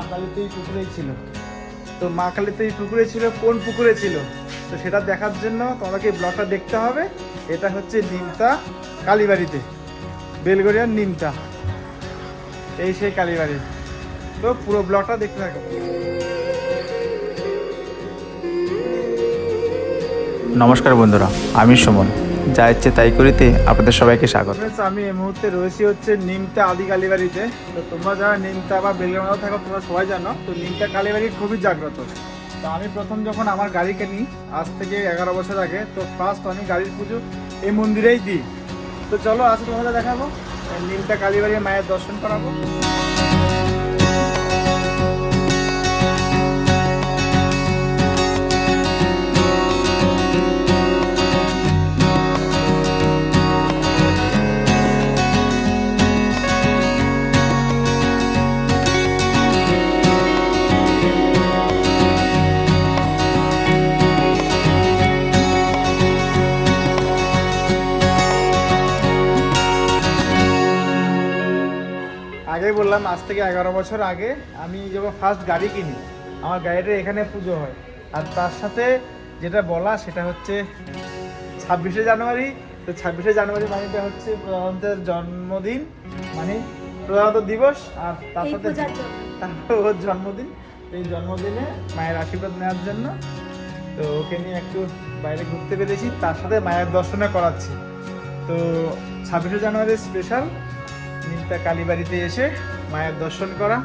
মা কালী পুকুরেই ছিল। তো মা পুকুরে ছিল, কোন পুকুরে ছিল? তো সেটা দেখার জন্য তোমাকে ব্লগটা দেখতে হবে। এটা হচ্ছে নিমতা কালীবাড়িতে, বেলগড়িয়ার নিমতা। এই সেই কালীবাড়ি। তো পুরো ব্লগটা দেখতে থাকো। নমস্কার বন্ধুরা, আমি সুমন। যা ইচ্ছে তাই করিতে আপনাদের সবাইকে স্বাগত। আমি এই মুহূর্তে রয়েছি হচ্ছে নিমতা আদি কালীবাড়িতে তো তোমরা যারা নিমতা বা বেলগ্রামে থাকো, তোমরা সবাই জানো, তো নিমতা কালীবাড়ি খুবই জাগ্রত। তো আমি প্রথম যখন আমার গাড়ি কিনি, আজ থেকে এগারো বছর আগে, তো ফার্স্ট আমি গাড়ির পুজো এই মন্দিরেই দিই। তো চলো আজ তোমাদের দেখাবো, নিমতা কালীবাড়ি মায়ের দর্শন করাবো। আগেই বললাম আজ থেকে এগারো বছর আগে আমি যখন ফার্স্ট গাড়ি কিনি আমার গাড়িটা এখানে পুজো হয়। আর তার সাথে যেটা বলা সেটা হচ্ছে ছাব্বিশে জানুয়ারি। তো ছাব্বিশে জানুয়ারি মানেটা হচ্ছে প্রধানমন্ত্রীর জন্মদিন মানে প্রধানমন্ত্রী দিবস আর তার সাথে তারপর ওর জন্মদিন। এই জন্মদিনে মায়ের আশীর্বাদ নেওয়ার জন্য তো ওকে নিয়ে একটু বাইরে ঘুরতে পেরেছি তার সাথে মায়ের দর্শনে করাচ্ছি। তো ছাব্বিশে জানুয়ারি স্পেশাল নিমতা কালীবাড়িতে এসে মায়ের দর্শন করা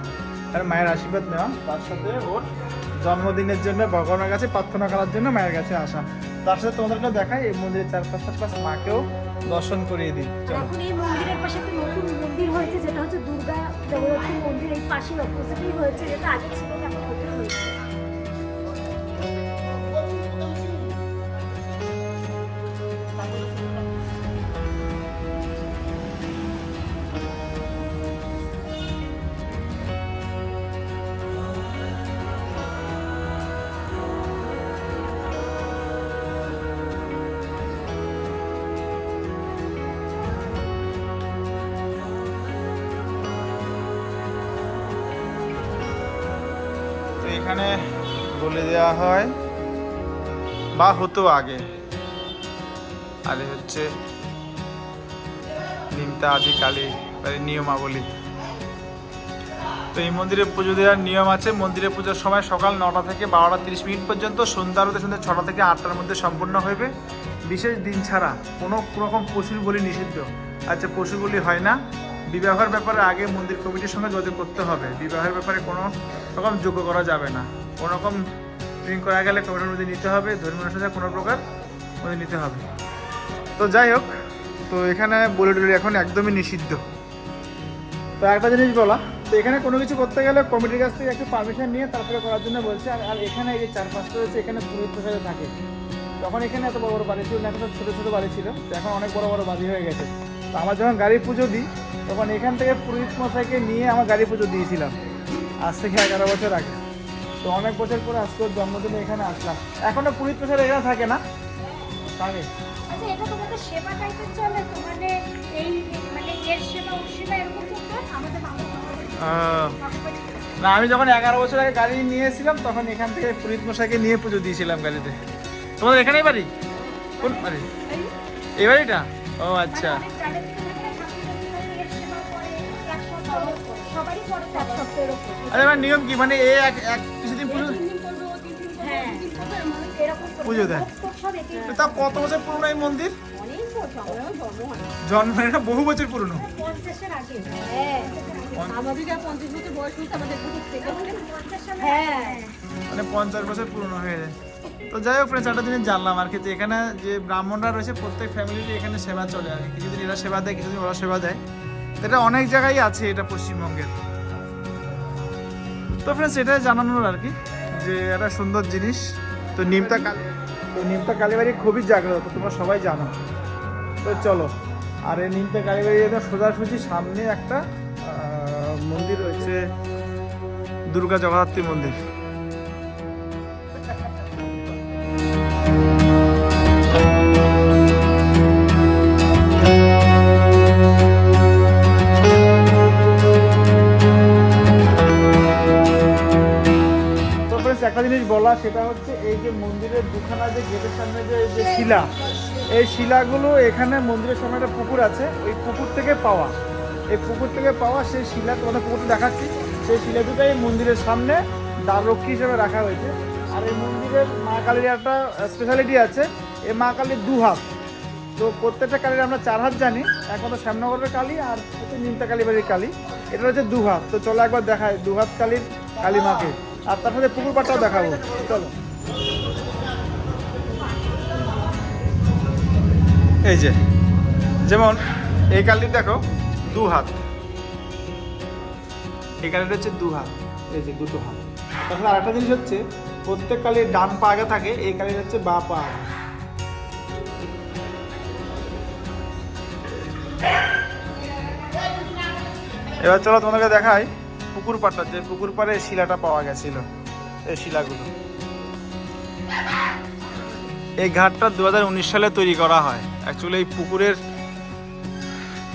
আর মায়ের আশীর্বাদ নেওয়া। তার সাথে ওর জন্মদিনের জন্য ভগবানের কাছে প্রার্থনা করার জন্য মায়ের কাছে আসা। তার সাথে তোমাদেরকে দেখাই, এই মন্দিরের চারপাশে প্লাস মাকেও দর্শন করিয়ে দিই। এখন এই মন্দিরের পাশে একটা নতুন মন্দির হয়েছে, যেটা হচ্ছে দুর্গা মন্দির। এই পাশে হয়েছে, যেটা আগে ছিল না হয়েছে। এখানে বলে দেওয়া হয়, বা হতো আগে। আর হচ্ছে নিমতা, আদি, কালী নিয়মাবলী। তো এই মন্দিরে পুজো দেওয়ার নিয়ম আছে। মন্দিরে পুজোর সময় সকাল নটা থেকে বারোটা তিরিশ মিনিট পর্যন্ত, সন্ধ্যা আরতে সন্ধ্যা ছটা থেকে আটটার মধ্যে সম্পূর্ণ হইবে। বিশেষ দিন ছাড়া কোনো রকম পশুর বলি নিষিদ্ধ। আচ্ছা পশু বলি হয় না। বিবাহের ব্যাপারে আগে মন্দির কমিটির সঙ্গে যোগাযোগ করতে হবে। বিবাহের ব্যাপারে কোনো রকম যোগ্য করা যাবে না। কোনো রকম ড্রিঙ্ক করা গেলে কমিটির মধ্যে নিতে হবে। ধর্মীয় সাথে কোনো প্রকার মধ্যে নিতে হবে। তো যাই হোক, তো এখানে বলে টলি এখন একদমই নিষিদ্ধ। তো একটা জিনিস বলা, তো এখানে কোনো কিছু করতে গেলে কমিটির কাছ থেকে একটু পারমিশন নিয়ে তারপরে করার জন্য বলছে, আর আর এখানে এই যে চার পাঁচটা রয়েছে, এখানে পুরোহিত প্রসাদে থাকে। তখন এখানে এত বড় বড় বাড়ি ছিল না এখন ছোটো ছোটো বাড়ি ছিল এখন অনেক বড় বড় বাড়ি হয়ে গেছে। তো আমার যখন গাড়ি পুজো দিই তখন এখান থেকে পুরোহিত মশাইকে নিয়ে আমার গাড়ি পুজো দিয়েছিলাম। আজ থেকে এগারো বছর আগে। তো অনেক বছর পরে আজকে ওর জন্মদিনে এখানে আসলাম। এখনও পুরোহিত প্রসাদ এখানে থাকে না? থাকে। আচ্ছা এটা তোমাদের সেবা টাইপের চলে তো মানে এই মানে এর সেবা ওর সেবা এরকম চলতো আমাদের না আমি যখন এগারো বছর আগে গাড়ি নিয়েছিলাম তখন এখান থেকে পুরীত মশাইকে নিয়ে পুজো দিয়েছিলাম গাড়িতে। তোমাদের এখানেই বাড়ি? কোন বাড়ি? এই বাড়িটা? ও আচ্ছা আরে আমার নিয়ম কি মানে এ এক এক কিছুদিন পুজো পুজো দেয়। তো কত বছর পুরনো এই মন্দির অনেক জন্ম হয়। এটা বহু বছর পুরনো। মানে পঞ্চাশ বছর পুরনো হয়ে যায় তো যাই হোক ফ্রেন্ডস একটা জিনিস জানলাম আর কি যে এখানে যে ব্রাহ্মণরা রয়েছে, প্রত্যেক ফ্যামিলিতে এখানে সেবা চলে আর কি। কিছুদিন এরা সেবা দেয়, কিছুদিন ওরা সেবা দেয়। এটা অনেক জায়গায় আছে এটা পশ্চিমবঙ্গের। তো ফ্রেন্ডস এটাই জানানোর আর কি যে একটা সুন্দর জিনিস। তো নিমতা কালী তো নিমতা কালীবাড়ি খুবই জাগ্রত, তোমরা সবাই জানো। তো চলো, আর এই নিমতা কালীবাড়ি এটা সোজাসুজি সামনে একটা মন্দির রয়েছে, দুর্গা জগদ্ধাত্রী মন্দির। একটা জিনিস বলা, সেটা হচ্ছে এই যে মন্দিরের দুখানা যে গেটের সামনে যে যে শিলা, এই শিলাগুলো এখানে মন্দিরের সামনে একটা পুকুর আছে, ওই পুকুর থেকে পাওয়া। এই পুকুর থেকে পাওয়া সেই শিলা, তোমাদের পুকুরটা দেখাচ্ছি। সেই শিলা দুটাই মন্দিরের সামনে দ্বাররক্ষী হিসেবে রাখা হয়েছে। আর এই মন্দিরের মা কালীর একটা স্পেশালিটি আছে এই মা কালীর দু হাত। তো প্রত্যেকটা কালীর আমরা চার হাত জানি একমাত্র শ্যামনগরের কালী আর নিমতা কালী বাড়ির কালী। এটা হচ্ছে দু হাত। তো চলো একবার দেখায় দু হাত কালীর কালী মাকে। আর তার সাথে পুকুর পাড়টাও দেখাবো। চলো। এই যে যেমন এই কালীর দেখো দু হাত। এই কালীর হচ্ছে দু হাত এই যে দুটো হাত। তাছাড়া আরেকটা জিনিস হচ্ছে প্রত্যেক কালীর ডান পা আগে থাকে এই কালীর হচ্ছে বা পা আগে। এবার চলো তোমাদেরকে দেখাই পুকুর পাড়টা, যে পুকুর পাড়ে শিলাটা পাওয়া গেছিল, এই শিলাগুলো। এই ঘাটটা দু হাজার উনিশ সালে তৈরি করা হয়। অ্যাকচুয়ালি এই পুকুরের,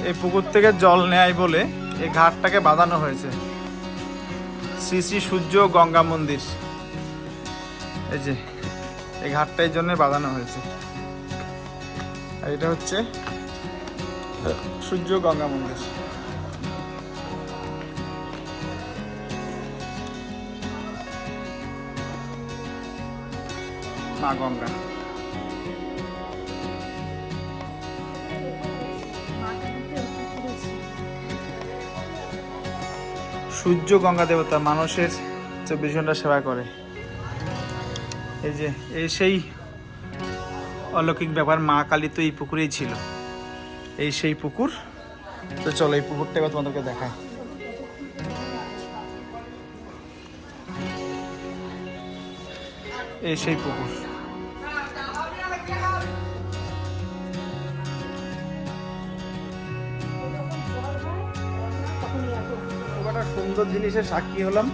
এই পুকুর থেকে জল নেয় বলে এই ঘাটটাকে বাঁধানো হয়েছে। শ্রী শ্রী সূর্য গঙ্গা মন্দির। এই যে, এই ঘাটটা এই জন্য বাঁধানো হয়েছে। আর এটা হচ্ছে সূর্য গঙ্গা মন্দির। মা গঙ্গা। সূর্য গঙ্গা দেবতা মানুষের চব্বিশ ঘণ্টা সেবা করে। এই যে, এই সেই অলৌকিক ব্যাপার মা কালী তো এই পুকুরেই ছিল। এই সেই পুকুর। তো চলো এই পুকুরটা এবার তোমাদেরকে দেখায় এই সেই পুকুর। সুন্দর জিনিসের সাক্ষী হলাম।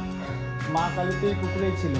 মা কালী কুকুরেই পুকুরেই ছিল।